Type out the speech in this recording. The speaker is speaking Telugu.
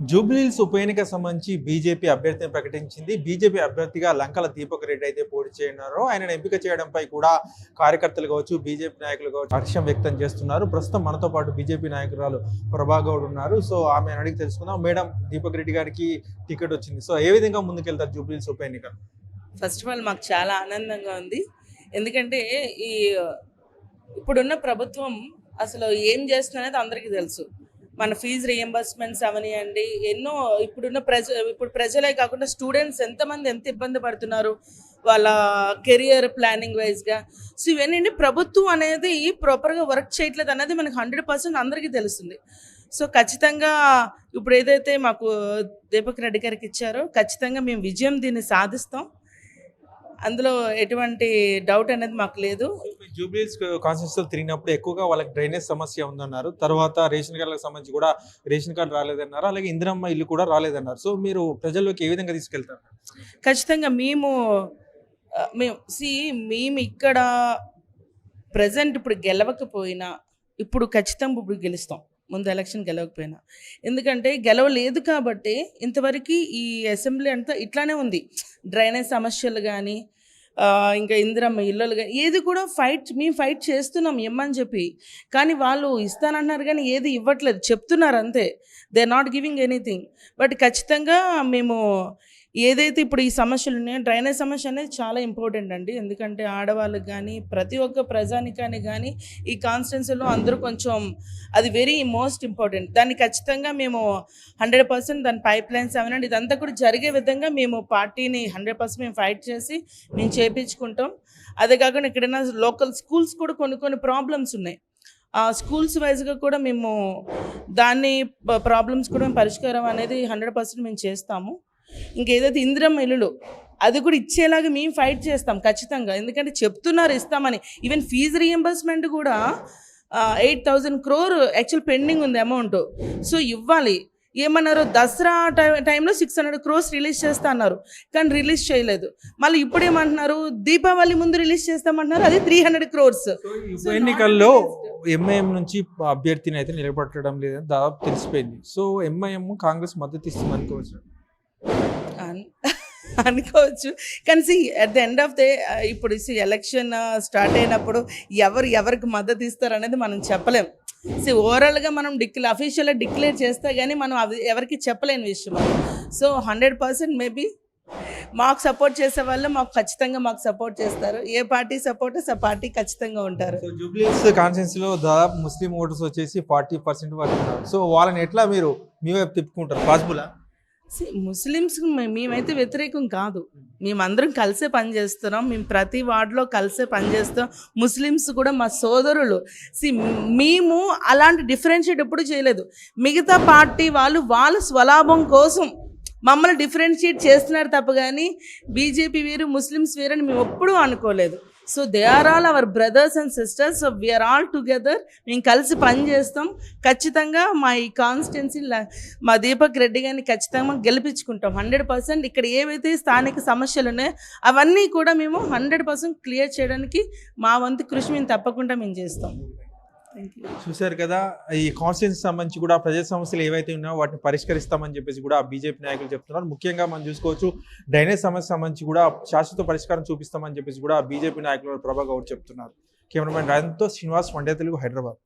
జూబ్లీహిల్స్ ఉప ఎన్నిక సంబంధించి బీజేపీ అభ్యర్థిని ప్రకటించింది. బీజేపీ అభ్యర్థిగా లంకల దీపక్ రెడ్డి అయితే పోటీ చేయనున్నారు. ఆయనను ఎంపిక చేయడంపై కూడా కార్యకర్తలు కావచ్చు బీజేపీ నాయకులు కావచ్చు హర్షం వ్యక్తం చేస్తున్నారు. ప్రస్తుతం మనతో పాటు బీజేపీ నాయకురాలు ప్రభాగౌడ్ ఉన్నారు. సో ఆమె అడిగి తెలుసుకుందాం. మేడం దీపక్ రెడ్డి గారికి టికెట్ వచ్చింది. సో ఏ విధంగా ముందుకెళ్తారు జూబ్లీహిల్స్ ఉప ఎన్నిక? ఫస్ట్ ఆఫ్ ఆల్ మాకు చాలా ఆనందంగా ఉంది. ఎందుకంటే ఈ ఇప్పుడున్న ప్రభుత్వం అసలు ఏం చేస్తుందనేది అందరికీ తెలుసు. మన ఫీజు రియంబర్స్మెంట్స్ అవనియండి ఎన్నో ఇప్పుడున్న ప్రజ ఇప్పుడు ప్రజలే కాకుండా స్టూడెంట్స్ ఎంతమంది ఎంత ఇబ్బంది పడుతున్నారు వాళ్ళ కెరియర్ ప్లానింగ్ వైజ్గా సో ఇవన్నీ ప్రభుత్వం అనేది ప్రాపర్గా వర్క్ చేయట్లేదు అనేది మనకు హండ్రెడ్ పర్సెంట్ అందరికీ తెలుస్తుంది. సో ఖచ్చితంగా ఇప్పుడు ఏదైతే మాకు దీపక్ రెడ్డి గారికి ఇచ్చారో ఖచ్చితంగా మేము విజయం దీన్ని సాధిస్తాం. అందులో ఎటువంటి డౌట్ అనేది మాకు లేదు. జూబ్లీస్ కాన్స్టిట్యూన్స్ తిరిగినప్పుడు ఎక్కువగా వాళ్ళకి డ్రైనేజ్ సమస్య ఉందన్నారు. తర్వాత రేషన్ కార్డులకు సంబంధించి కూడా రేషన్ కార్డు రాలేదన్నారు. అలాగే ఇందిరమ్మ ఇల్లు కూడా రాలేదన్నారు. సో మీరు ప్రజల్లోకి ఏ విధంగా తీసుకెళ్తారు? ఖచ్చితంగా మేము మేము సి మేము ఇక్కడ ప్రజెంట్ ఇప్పుడు గెలవకపోయినా ఇప్పుడు ఖచ్చితంగా ఇప్పుడు గెలుస్తాం. ముందు ఎలక్షన్ గెలవకపోయినా. ఎందుకంటే గెలవలేదు కాబట్టి ఇంతవరకు ఈ అసెంబ్లీ అంతా ఇట్లానే ఉంది. డ్రైనేజ్ సమస్యలు కానీ ఇంకా ఇందిరమ్మ ఇళ్ళలు కానీ ఏది కూడా ఫైట్ మేము ఫైట్ చేస్తున్నాం ఇమ్మని చెప్పి. కానీ వాళ్ళు ఇస్తానంటున్నారు కానీ ఏది ఇవ్వట్లేదు. చెప్తున్నారు అంతే. They are not giving anything but ఖచ్చితంగా మేము ఏదైతే ఇప్పుడు ఈ సమస్యలు ఉన్నాయో డ్రైనేజ్ సమస్య అనేది చాలా ఇంపార్టెంట్ అండి. ఎందుకంటే ఆడవాళ్ళకి కానీ ప్రతి ఒక్క ప్రజానికానికి కానీ ఈ కాన్స్టిట్యున్సీలో అందరూ కొంచెం అది వెరీ మోస్ట్ ఇంపార్టెంట్. దాన్ని ఖచ్చితంగా మేము హండ్రెడ్ పర్సెంట్ దాని పైప్ లైన్స్ అవనండి. ఇదంతా కూడా జరిగే విధంగా మేము పార్టీని హండ్రెడ్ పర్సెంట్ మేము ఫైట్ చేసి మేము చేపించుకుంటాం. అదే కాకుండా ఎక్కడైనా లోకల్ స్కూల్స్ కూడా కొన్ని కొన్ని ప్రాబ్లమ్స్ ఉన్నాయి. ఆ స్కూల్స్ వైజ్గా కూడా మేము దాన్ని ప్రాబ్లమ్స్ కూడా మేము పరిష్కారం అనేది హండ్రెడ్ పర్సెంట్ మేము చేస్తాము. ఇంకేదైతే ఇందిరమ్మ ఇల్లులు. అది కూడా ఇచ్చేలాగా మేము ఫైట్ చేస్తాం ఖచ్చితంగా. ఎందుకంటే చెప్తున్నారు ఇస్తామని. ఈవెన్ ఫీజు రియంబర్స్మెంట్ కూడా eight thousand crore actual pending ఉంది అమౌంట్ సో ఇవ్వాలి. ఏమన్నారు? దసరా టై టైంలో సిక్స్ హండ్రెడ్ క్రోర్స్ రిలీజ్ చేస్తా అన్నారు. కానీ రిలీజ్ చేయలేదు. మళ్ళీ ఇప్పుడు ఏమంటున్నారు దీపావళి ముందు రిలీజ్ చేస్తామంటున్నారు. అది త్రీ హండ్రెడ్ క్రోర్స్ ఎన్నికల్లో ఎంఐఎం నుంచి అభ్యర్థిని అయితే నిలబెట్టడం లేదని దాదాపు తెలిసిపోయింది. సో ఎంఐఎం కాంగ్రెస్ మద్దతు ఇస్తుంది అనుకోవచ్చు. అన్- అనుకోవచ్చు. కానీ see at the end of day ఇప్పుడు సి ఎలక్షన్ స్టార్ట్ అయినప్పుడు ఎవరు ఎవరికి మద్దతు ఇస్తారు అనేది మనం చెప్పలేం. సి ఓవరాల్గా మనం డిక్లే అఫీషియల్గా డిక్లేర్ చేస్తే కానీ మనం అవి ఎవరికి చెప్పలేని విషయం సో హండ్రెడ్ పర్సెంట్ మేబీ మాకు సపోర్ట్ చేసే వాళ్ళు మాకు ఖచ్చితంగా మాకు సపోర్ట్ చేస్తారు. ఏ పార్టీ సపోర్టర్స్ ఆ పార్టీ ఖచ్చితంగా ఉంటారు. జూబ్లీస్ కాన్ఫరెన్స్లో దాదాపు ముస్లిం ఓటర్స్ వచ్చేసి ఫార్టీ పర్సెంట్ వరకు ఉన్నారు. సో వాళ్ళని ఎట్లా మీరు మీ వైపు తిప్పుకుంటారు? పాసిబుల్ ముస్లిమ్స్ మే- మేమైతే వ్యతిరేకం కాదు. మేమందరం కలిసే పని చేస్తున్నాం. మేము ప్రతి వార్డులో కలిసే పని చేస్తాం ముస్లిమ్స్ కూడా మా సోదరులు. సి మేము అలాంటి డిఫరెన్షియేట్ ఎప్పుడు చేయలేదు. మిగతా పార్టీ వాళ్ళు వాళ్ళ స్వలాభం కోసం మమ్మల్ని డిఫరెన్షియేట్ చేస్తున్నారు తప్ప కానీ బీజేపీ వేరు ముస్లిమ్స్ వేరు అని మేము ఎప్పుడూ అనుకోలేదు. So they are all our brothers and sisters so we're all together మేము కలిసి పని చేస్తాం. ఖచ్చితంగా మా ఈ కాన్స్టిట్యున్సీ మా దీపక్ రెడ్డి గారిని ఖచ్చితంగా గెలిపించుకుంటాం. హండ్రెడ్ పర్సెంట్ ఇక్కడ ఏవైతే స్థానిక సమస్యలు ఉన్నాయో అవన్నీ కూడా మేము హండ్రెడ్ పర్సెంట్ క్లియర్ చేయడానికి మా వంతు కృషి మేము తప్పకుండా మేము చేస్తాం. చూశారు కదా ఈ కాన్స్టిట్యూన్సీ సంబంధించి కూడా ప్రజా సమస్యలు ఏవైతే ఉన్నాయో వాటిని పరిష్కరిస్తామని చెప్పేసి కూడా బీజేపీ నాయకులు చెప్తున్నారు. ముఖ్యంగా మనం చూసుకోవచ్చు డ్రైనేజ్ సమస్య సంబంధించి కూడా శాశ్వత పరిష్కారం చూపిస్తామని చెప్పేసి కూడా బీజేపీ నాయకులు ప్రభా గౌడ్ చెప్తున్నారు. కెమెరామెన్ రాజంతో శ్రీనివాస్ వండే తెలుగు హైదరాబాద్.